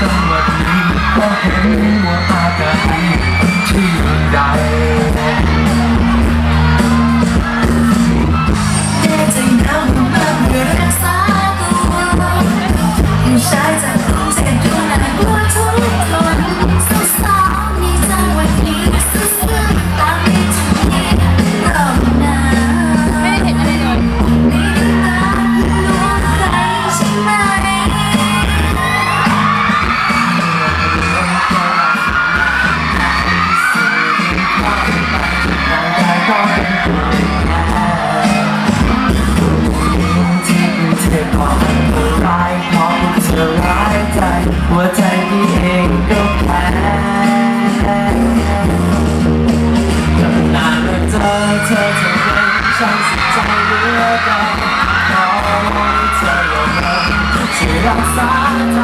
จังหวัดนี้ก็เห็นว่าอากาศดีที่ใด กันขอมองเธอลงที่รักษา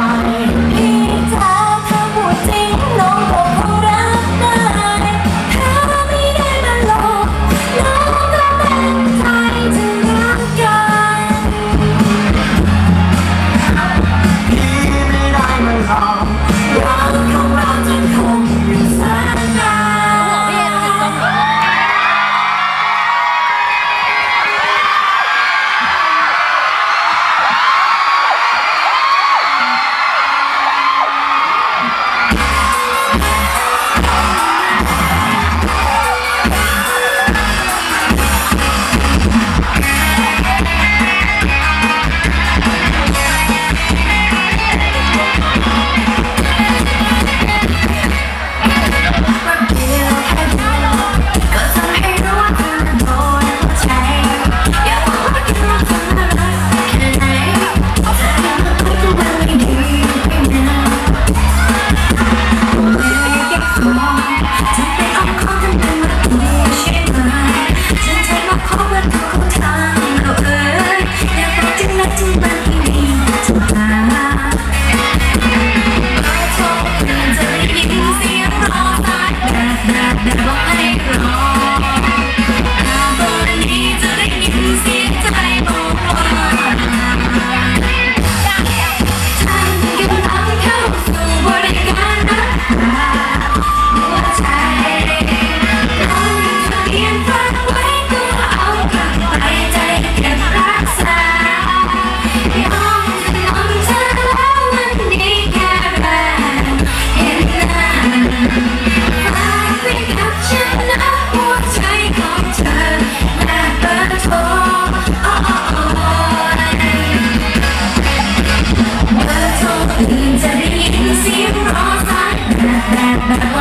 Yeah.